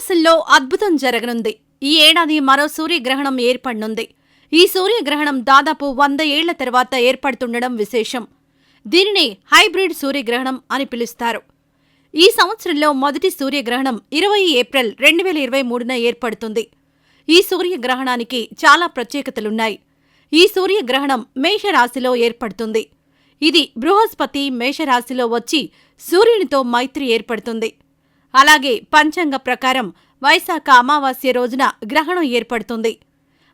ధనురాశుల్లో అద్భుతం జరగనుంది. ఈ ఏడాది మరో సూర్యగ్రహణం ఏర్పడనుంది. ఈ సూర్యగ్రహణం దాదాపు వంద ఏళ్ళ తర్వాత ఏర్పడుతుండడం విశేషం. దీనిని హైబ్రిడ్ సూర్యగ్రహణం అని పిలుస్తారు. ఈ సంవత్సరంలో మొదటి సూర్యగ్రహణం ఇరవై ఏప్రిల్ రెండు వేల ఇరవై మూడున ఏర్పడుతుంది. ఈ సూర్యగ్రహణానికి చాలా ప్రత్యేకతలున్నాయి. ఈ సూర్యగ్రహణం మేషరాశిలో ఏర్పడుతుంది. ఇది బృహస్పతి మేషరాశిలో వచ్చి సూర్యునితో మైత్రి ఏర్పడుతుంది. అలాగే పంచాంగ ప్రకారం వైశాఖ అమావాస్య రోజున గ్రహణం ఏర్పడుతుంది.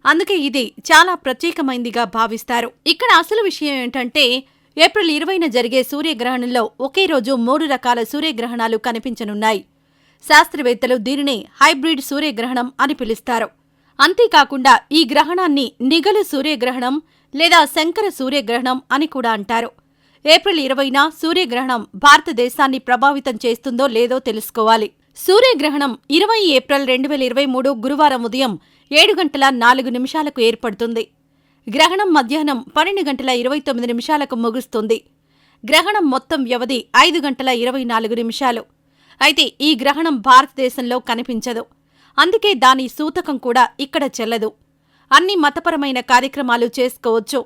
అందుకే ఇది చాలా ప్రత్యేకమైందిగా భావిస్తారు. ఇక్కడ అసలు విషయం ఏంటంటే ఏప్రిల్ ఇరవైన జరిగే సూర్యగ్రహణంలో ఒకే రోజు మూడు రకాల సూర్యగ్రహణాలు కనిపించనున్నాయి. శాస్త్రవేత్తలు దీనిని హైబ్రిడ్ సూర్యగ్రహణం అని పిలుస్తారు. అంతేకాకుండా ఈ గ్రహణాన్ని నిగలు సూర్యగ్రహణం లేదా శంకర సూర్యగ్రహణం అని కూడా అంటారు. ఏప్రిల్ ఇరవైన సూర్యగ్రహణం భారతదేశాన్ని ప్రభావితం చేస్తుందో లేదో తెలుసుకోవాలి. సూర్యగ్రహణం ఇరవై ఏప్రిల్ రెండు వేల ఇరవై మూడు గురువారం ఉదయం ఏడు గంటల నాలుగు నిమిషాలకు ఏర్పడుతుంది. గ్రహణం మధ్యాహ్నం పన్నెండు గంటల ఇరవై తొమ్మిది నిమిషాలకు ముగుస్తుంది. గ్రహణం మొత్తం వ్యవధి ఐదు గంటల ఇరవై నాలుగు నిమిషాలు. అయితే ఈ గ్రహణం భారతదేశంలో కనిపించదు. అందుకే దాని సూతకం కూడా ఇక్కడ చెల్లదు. అన్ని మతపరమైన కార్యక్రమాలు చేసుకోవచ్చు.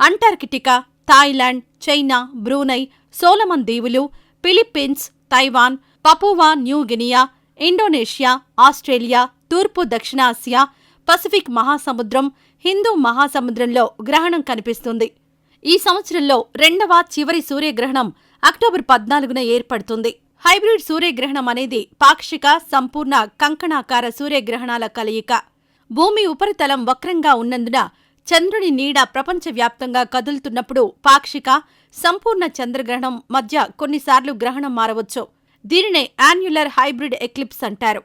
Antarctica Thailand China Brunei Solomon దీవులు Philippines Taiwan Papua New Guinea Indonesia Australia తూర్పు దక్షిణాసియా పసిఫిక్ మహాసముద్రం హిందూ మహాసముద్రంలో గ్రహణం కనిపిస్తుంది. ఈ సంవత్సరంలో రెండవ చివరి సూర్యగ్రహణం అక్టోబర్ పద్నాలుగున ఏర్పడుతుంది. హైబ్రిడ్ సూర్యగ్రహణం అనేది పాక్షిక సంపూర్ణ కంకణాకార సూర్యగ్రహణాల కలయిక. భూమి ఉపరితలం వక్రంగా ఉన్నందున చంద్రుని నీడ ప్రపంచవ్యాప్తంగా కదులుతున్నప్పుడు పాక్షిక సంపూర్ణ చంద్రగ్రహణం మధ్య కొన్నిసార్లు గ్రహణం మారవచ్చు. దీనినే యాన్యులర్ హైబ్రిడ్ ఎక్లిప్స్ అంటారు.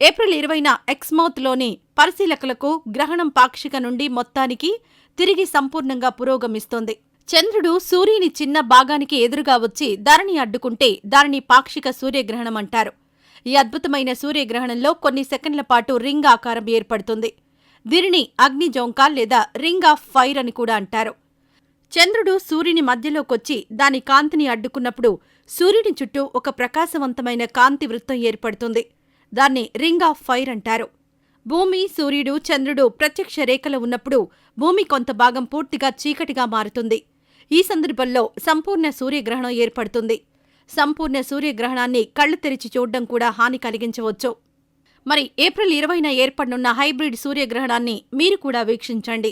ఏప్రిల్ ఇరవైన ఎక్స్మౌత్లోని పరిశీలకులకు గ్రహణం పాక్షిక నుండి మొత్తానికి తిరిగి సంపూర్ణంగా పురోగమిస్తోంది. చంద్రుడు సూర్యుని చిన్న భాగానికి ఎదురుగా వచ్చి ధరణి అడ్డుకుంటే దానిని పాక్షిక సూర్యగ్రహణం అంటారు. ఈ అద్భుతమైన సూర్యగ్రహణంలో కొన్ని సెకండ్ల పాటు రింగ్ ఆకారం ఏర్పడుతుంది. దీనిని అగ్నిజోంకా లేదా రింగ్ ఆఫ్ ఫైర్ అని కూడా అంటారు. చంద్రుడు సూర్యుని మధ్యలోకొచ్చి దాని కాంతిని అడ్డుకున్నప్పుడు సూర్యుని చుట్టూ ఒక ప్రకాశవంతమైన కాంతి వృత్తం ఏర్పడుతుంది. దాన్ని రింగ్ ఆఫ్ ఫైర్ అంటారు. భూమి సూర్యుడు చంద్రుడు ప్రత్యక్ష రేఖలో ఉన్నప్పుడు భూమి కొంత భాగం పూర్తిగా చీకటిగా మారుతుంది. ఈ సందర్భంలో సంపూర్ణ సూర్యగ్రహణం ఏర్పడుతుంది. సంపూర్ణ సూర్యగ్రహణాన్ని కళ్ళు తెరిచి చూడడం కూడా హాని కలిగించవచ్చు. మరి ఏప్రిల్ ఇరవైన ఏర్పడనున్న హైబ్రిడ్ సూర్యగ్రహణాన్ని మీరు కూడా వీక్షించండి.